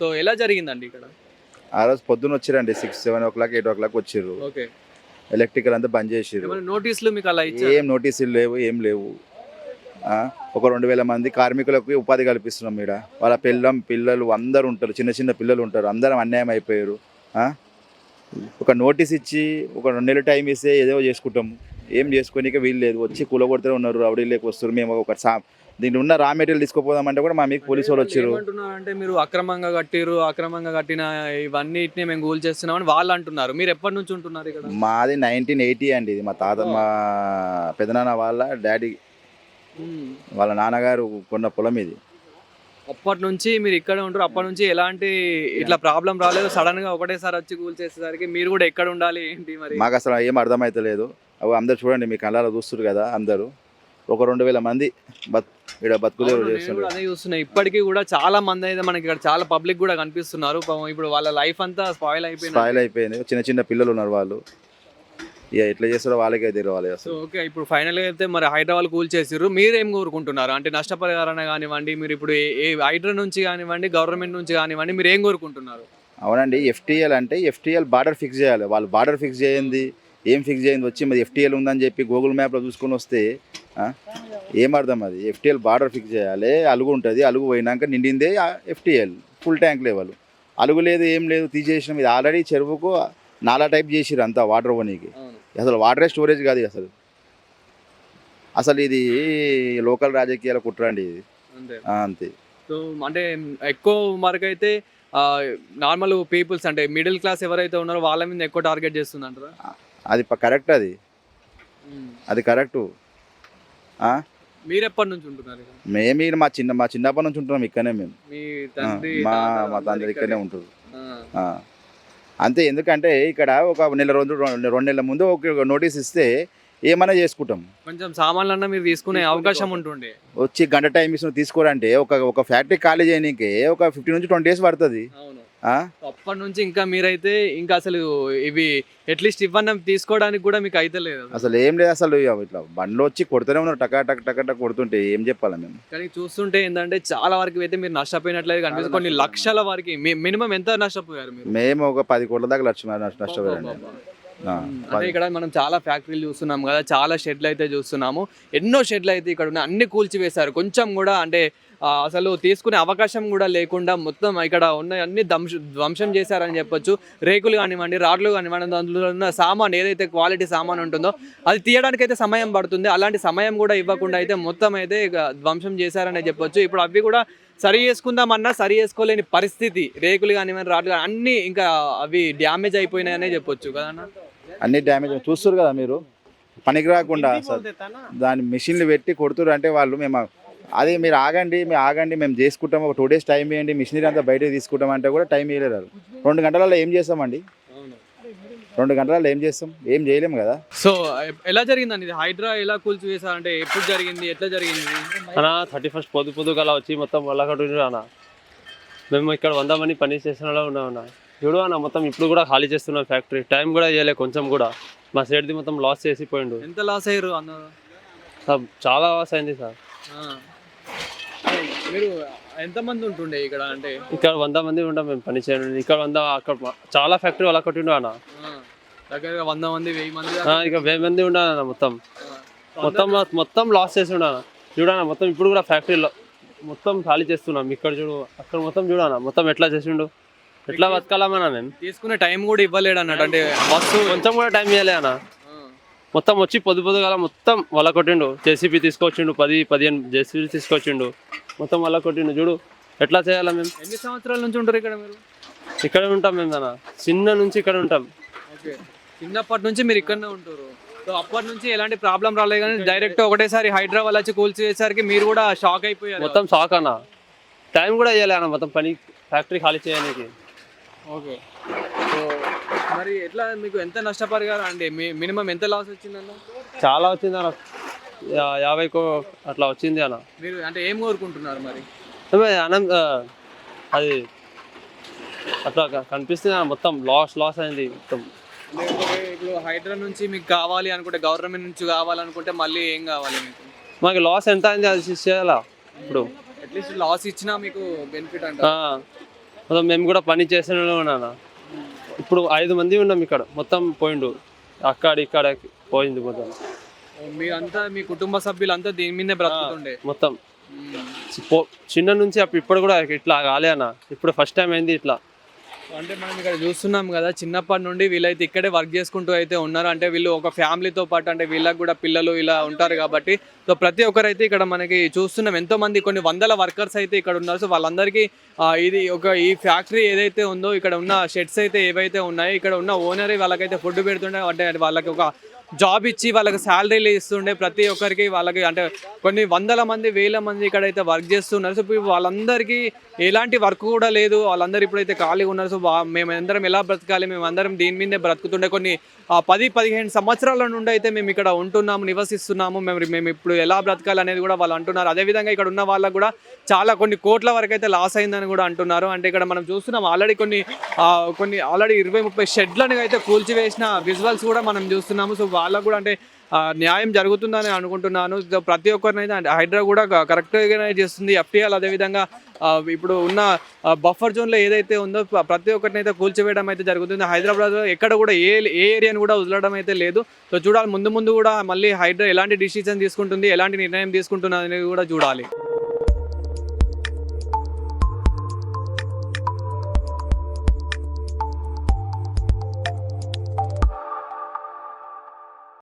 So ఎలా జరిగిందండి ఇక్కడ? ఆ రోజు పొద్దున్న వచ్చిరండి six seven o'clock eight o'clock వచ్చిర్రు. ఓకే. ఎలక్ట్రికల్ అంతా బంద్ ఏమైనా నోటీసులు మీకు అలా ఏం నోటీసులు లేవు ఏం లేవు. ఒక రెండు వేల మంది కార్మికులకు ఉపాధి కల్పిస్తున్నాం ఈడ. వాళ్ళ పిల్లం పిల్లలు అందరు ఉంటారు చిన్న చిన్న పిల్లలు ఉంటారు అందరం అన్యాయం అయిపోయారు? ఒక నోటీస్ ఇచ్చి ఒక రెండు నెలలు టైం ఇస్తే ఏదో చేసుకుంటాం ఏం చేసుకోనిక వీలు లేదు వచ్చి కూలగొడుతూనే ఉన్నారు రౌడీలోకి వస్తారు మేము ఒక దీంట్లో ఉన్న రా మెటీరియల్ తీసుకుపోదామంటే కూడా మా మీకు పోలీసు వాళ్ళు వచ్చారు. అంటే మీరు అక్రమంగా కట్టిరు అక్రమంగా కట్టిన ఇవన్నిటిని మేము గూల్ చేస్తున్నామని వాళ్ళు అంటున్నారు. మీరు ఎప్పటి నుంచి ఉంటున్నారు ఇక్కడ? మాది నైన్టీన్ ఎయిటీ అండి ఇది. మా తాత మా పెదనాన్న వాళ్ళ డాడీ. వాళ్ళ నాన్నగారు కొన్న పొలం ఇది. అప్పటి నుంచి మీరు ఇక్కడే ఉంటారు అప్పటి నుంచి ఎలాంటి ఇట్లా ప్రాబ్లం రాలేదు. సడన్గా ఒకటేసారి వచ్చి కూల్ చేసేసరికి మీరు కూడా ఎక్కడ ఉండాలి ఏంటి మరి? మాకు అసలు ఏం అర్థమైతలేదు. అవి అందరు చూడండి మీ కళ్ళలో చూస్తారు కదా అందరూ. ఒక రెండు వేల మంది బత్ ఇక్కడ నేను చేస్తున్నారు అదే చూస్తున్నా. ఇప్పటికీ కూడా చాలా మంది అయితే మనకి ఇక్కడ చాలా పబ్లిక్ కూడా కనిపిస్తున్నారు. పాపం ఇప్పుడు వాళ్ళ లైఫ్ అంతా స్పాయిల్ అయిపోయింది. స్పాయిల్ అయిపోయింది. చిన్న చిన్న పిల్లలు ఉన్నారు వాళ్ళు. ఇక ఎట్లా చేస్తారో వాళ్ళకే తెలియాలి సో అసలు. ఓకే ఇప్పుడు ఫైనల్గా అయితే మరి హైదరాబాద్ కూల్ చేసిర్రు. మీరు కోరుకుంటున్నారు? అంటే నష్టపరిహారణ కానివ్వండి మీరు ఇప్పుడు ఏ- ఏ హైడ్రా నుంచి కానివ్వండి గవర్నమెంట్ నుంచి కానివ్వండి మీరు ఏం కోరుకుంటున్నారు? అవునండి ఎఫ్టీఎల్ అంటే ఎఫ్టీఎల్ బార్డర్ ఫిక్స్ చేయాలి. వాళ్ళు బార్డర్ ఫిక్స్ చేయండి ఏం ఫిక్స్ చేయండి వచ్చి మరి ఎఫ్టీఎల్ ఉందని చెప్పి గూగుల్ మ్యాప్లో చూసుకొని వస్తే ఆ, ఏం అర్థం అది? ఎఫ్టీఎల్ బార్డర్ ఫిక్స్ చేయాలి అలుగు ఉంటుంది అలుగు పోయినాక నిండిందే ఎఫ్టీఎల్ ఫుల్ ట్యాంక్ లెవెల్ అలుగు లేదు ఏం లేదు తీసేసిన ఇది ఆల్రెడీ చెరువుకు నాలా టైప్ చేసిరు అంతా వాటర్ పోనీకి. అసలు వాటరే స్టోరేజ్ కాదు అసలు. అసలు ఇది లోకల్ రాజకీయాల కుట్రండి ఇది. అంతే. సో అంటే ఎక్కువ వరకు అయితే నార్మల్ పీపుల్స్ అంటే మిడిల్ క్లాస్ ఎవరైతే ఉన్నారో వాళ్ళ మీద ఎక్కువ టార్గెట్ చేస్తుంది అంటారా అది కరెక్ట్ అది. అది కరెక్టు మీరు ఎప్పటి నుంచి ఉంటున్నారు? మేము మా చిన్న మా చిన్నప్పటి నుంచి ఉంటున్నాం ఇక్కడనే మేము. మీ మా తండ్రి ఇక్కడనే ఇక్కడే. ఉంటారు. అంతే ఎందుకంటే ఇక్కడ ఒక నెల రోజులు రెండు రెండు నెలల ముందు ఒక నోటీస్ ఇస్తే ఏమైనా చేసుకుంటాం. కొంచెం సామాన్లు అన్నా మీరు తీసుకునే అవకాశం ఉంటుండే. వచ్చి గంట టైం ఇస్తున్న తీసుకోరంటే ఒక ఒక ఫ్యాక్టరీ ఖాళీ చేయనీకి ఒక ఫిఫ్టీన్ నుంచి ట్వంటీ డేస్ పడుతుంది? అప్పటి నుంచి ఇంకా మీరైతే ఇంకా అసలు ఇవి అట్లీస్ట్ ఇవన్నీ తీసుకోవడానికి కూడా మీకు అయితే లేదు. అసలు ఏం లేదు అసలు ఇట్లా బండ్లు వచ్చి కొడుతూనే ఉన్నారు టకా టక్ టక టక్ కొడుతుంటే ఏం చెప్పాలి మేము? కానీ చూస్తుంటే ఏంటంటే చాలా వరకు అయితే మీరు నష్టపోయినట్లయితే కనిపిస్తుంది. కొన్ని లక్షల వరకు మినిమం ఎంత నష్టపోయారు మీరు? మేము ఒక పది కోట్ల దాకా లక్ష నష్టపోయారండి పది- ఇక్కడ మనం చాలా ఫ్యాక్టరీలు చూస్తున్నాం కదా చాలా షెడ్లు అయితే చూస్తున్నాము. ఎన్నో షెడ్లు అయితే ఇక్కడ ఉన్నాయి. అన్ని కూల్చివేశారు. కొంచెం కూడా అంటే అసలు తీసుకునే అవకాశం కూడా లేకుండా మొత్తం ఇక్కడ ఉన్న అన్ని ధ్వంస చేశారని చెప్పొచ్చు. రేకులు కానివ్వండి రాడ్లు కానివ్వండి అందులో ఉన్న సామాన్ ఏదైతే క్వాలిటీ సామాన్ ఉంటుందో అది తీయడానికి అయితే సమయం పడుతుంది. అలాంటి సమయం కూడా ఇవ్వకుండా అయితే మొత్తం అయితే ఇక ధ్వంసం చేశారని చెప్పొచ్చు. ఇప్పుడు అవి కూడా సరి చేసుకుందామన్నా సరి చేసుకోలేని పరిస్థితి. రేకులు కానివ్వండి రాడ్లు కాని అన్ని ఇంకా అవి డ్యామేజ్ అయిపోయినాయనే చెప్పొచ్చు కదన్నా అన్ని డ్యామేజ్ చూస్తారు కదా మీరు? పనికి రాకుండా అసలు దాని మిషన్లు పెట్టి కొడుతురు అంటే వాళ్ళు మేము అది మీరు ఆగండి మేము ఆగండి మేము చేసుకుంటాం. ఒక టూ డేస్ టైం ఇవ్వండి మిషనరీ అంతా బయటకు తీసుకుంటాం అంటే కూడా టైం ఇవ్వలేరు. రెండు గంటలలో ఏం చేస్తామండి? రెండు గంటలలో ఏం చేస్తాం? ఏం చేయలేము కదా? సో ఎలా జరిగిందండి ఇది? హైడ్రా ఎలా కూల్చి వేశారంటే ఎప్పుడు జరిగింది? ఎట్లా జరిగింది? అన్న థర్టీ ఫస్ట్ పొద్దు పొద్దుగల వచ్చి మొత్తం వల్లకట్టు అన్న. మేము ఇక్కడ వంద మంది పని చేస్తున్నా ఉన్నాం అన్న. చూడు అన్న మొత్తం ఇప్పుడు కూడా ఖాళీ చేస్తున్నాం ఫ్యాక్టరీ. టైం కూడా చేయలే కొంచెం కూడా. మా సైడ్ది మొత్తం లాస్ చేసి పోయిండు ఎంత లాస్ అయ్యారు అన్న? సార్ చాలా లాస్ అయింది సార్. మీరు ఎంతమంది ఉంటుండే ఇక్కడ అంటే? ఇక్కడ వంద మంది ఉంటాం మేము పని చేయడం ఇక్కడ వంద అక్కడ చాలా ఫ్యాక్టరీ వాళ్ళ కట్టిండు అన్న. దగ్గరగా వంద మంది వెయ్యి మంది. ఇక వెయ్యి మంది ఉండాలన్న మొత్తం. మొత్తం మొత్తం లాస్ చేసి ఉండాలన్న చూడన్న మొత్తం ఇప్పుడు కూడా ఫ్యాక్టరీలో మొత్తం ఖాళీ చేస్తున్నాం. ఇక్కడ చూడు అక్కడ మొత్తం చూడన్న మొత్తం ఎట్లా చేసిండు? ఎట్లా బతకాలమన్నా మేము తీసుకునే టైం కూడా ఇవ్వలేడు అన్నట్టు అంటే బస్సు కొంచెం కూడా టైం ఇవ్వలే అన్న. మొత్తం వచ్చి పొద్దు పొద్దుగాల మొత్తం వల్ల కొట్టిండు జేసీబీ తీసుకొచ్చిండు పది పదిహేను జేసీబీ తీసుకొచ్చిండు. మొత్తం వల్ల కొట్టిండు చూడు ఎట్లా చేయాలా మేము? ఎన్ని సంవత్సరాల నుంచి ఉంటారు ఇక్కడ మీరు? ఇక్కడ ఉంటాం మేము అన్న. చిన్న నుంచి ఇక్కడ ఉంటాం. ఓకే. చిన్నప్పటి నుంచి మీరు ఇక్కడనే ఉంటారు. సో అప్పటి నుంచి ఎలాంటి ప్రాబ్లం రాలేదు కానీ డైరెక్ట్ ఒకటేసారి హైదరాబాద్ వచ్చి కూల్చేసరికి మీరు కూడా షాక్ అయిపోయారు. మొత్తం షాక్ అన్న. టైం కూడా ఇవ్వలే అన్న మొత్తం పని ఫ్యాక్టరీ ఖాళీ చేయడానికి. ఓకే. సో మరి ఎట్లా మీకు ఎంత నష్టపరిహారం అండి? మినిమం ఎంత లాస్ వచ్చిందన్న? చాలా వచ్చింది అన్న యా- యాభైకో అట్లా వచ్చింది అన్న. మీరు అంటే ఏం కోరుకుంటున్నారు మరి? ఆ, అది అట్లా క- కనిపిస్తుంది మొత్తం లాస్ లాస్ అయింది మొత్తం. ఇప్పుడు- హైడ్రా నుంచి మీకు కావాలి అనుకుంటే గవర్నమెంట్ నుంచి కావాలనుకుంటే మళ్ళీ ఏం కావాలి మీకు? మాకు లాస్ ఎంత అయింది అది చేయాలా? ఇప్పుడు అట్లీస్ట్ లాస్ ఇచ్చినా మీకు బెనిఫిట్ అంట మొత్తం మేము కూడా పని చేస్తూనే ఉన్నాను ఇప్పుడు ఐదు మంది ఉన్నాం ఇక్కడ మొత్తం పోయిండు. అక్కడ ఇక్కడ పోయింది మొత్తం. మీరంతా మీ కుటుంబ సభ్యులంతా దీని మీదే బ్రతుకుతుండే? మొత్తం. చిన్న నుంచి అప్పుడు ఇప్పుడు కూడా ఇట్లా కాలే అన్న. ఇప్పుడు ఫస్ట్ టైం అయింది ఇట్లా. అంటే మనం ఇక్కడ చూస్తున్నాం కదా చిన్నప్పటి నుండి వీళ్ళైతే ఇక్కడే వర్క్ చేసుకుంటూ అయితే ఉన్నారు. అంటే వీళ్ళు ఒక ఫ్యామిలీతో పాటు అంటే వీళ్ళకి కూడా పిల్లలు ఇలా ఉంటారు కాబట్టి సో ప్రతి ఒక్కరైతే ఇక్కడ మనకి చూస్తున్నాం. ఎంతో మంది కొన్ని వందల వర్కర్స్ అయితే ఇక్కడ ఉన్నారు. సో వాళ్ళందరికీ ఇది ఒక ఈ ఫ్యాక్టరీ ఏదైతే ఉందో ఇక్కడ ఉన్న షెడ్స్ అయితే ఏవైతే ఉన్నాయో ఇక్కడ ఉన్న ఓనర్ వాళ్ళకైతే ఫుడ్ పెడుతుండే అంటే వాళ్ళకి ఒక జాబ్ ఇచ్చి వాళ్ళకి శాలరీలు ఇస్తుండే ప్రతి ఒక్కరికి వాళ్ళకి అంటే కొన్ని వందల మంది వేల మంది ఇక్కడైతే వర్క్ చేస్తున్నారు. సో ఇప్పుడు వాళ్ళందరికీ ఎలాంటి వర్క్ కూడా లేదు. వాళ్ళందరూ ఇప్పుడైతే ఖాళీగా ఉన్నారు. సో మేమందరం ఎలా బ్రతకాలి? మేమందరం దీని మీదే బ్రతుకుతుండే. కొన్ని పది పదిహేను సంవత్సరాల నుండి అయితే మేము ఇక్కడ ఉంటున్నాము నివసిస్తున్నాము. మేము మేము ఇప్పుడు ఎలా బ్రతకాలి అనేది కూడా వాళ్ళు అంటున్నారు. అదేవిధంగా ఇక్కడ ఉన్న వాళ్ళకు కూడా చాలా కొన్ని కోట్ల వరకు అయితే లాస్ అయిందని కూడా అంటున్నారు. అంటే ఇక్కడ మనం చూస్తున్నాం ఆల్రెడీ కొన్ని కొన్ని ఆల్రెడీ ఇరవై ముప్పై షెడ్లను అయితే కూల్చివేసిన విజువల్స్ కూడా మనం చూస్తున్నాము. సో వాళ్ళకు కూడా అంటే న్యాయం జరుగుతుందని అనుకుంటున్నాను. సో ప్రతి ఒక్కరినైతే హైడ్రా కూడా కరెక్ట్గానే చేస్తుంది. ఎఫ్టీఎల్ అదేవిధంగా ఇప్పుడు ఉన్న బఫర్ జోన్లో ఏదైతే ఉందో ప్రతి ప్రతి ఒక్కరినైతే కూల్చివేయడం అయితే జరుగుతుంది. హైదరాబాద్లో ఎక్కడ కూడా ఏ ఏ ఏరియాని కూడా వదలడం అయితే లేదు. సో చూడాలి. ముందు ముందు కూడా మళ్ళీ హైడ్రా ఎలాంటి డిసిజన్ తీసుకుంటుంది ఎలాంటి నిర్ణయం తీసుకుంటుంది అనేది కూడా చూడాలి.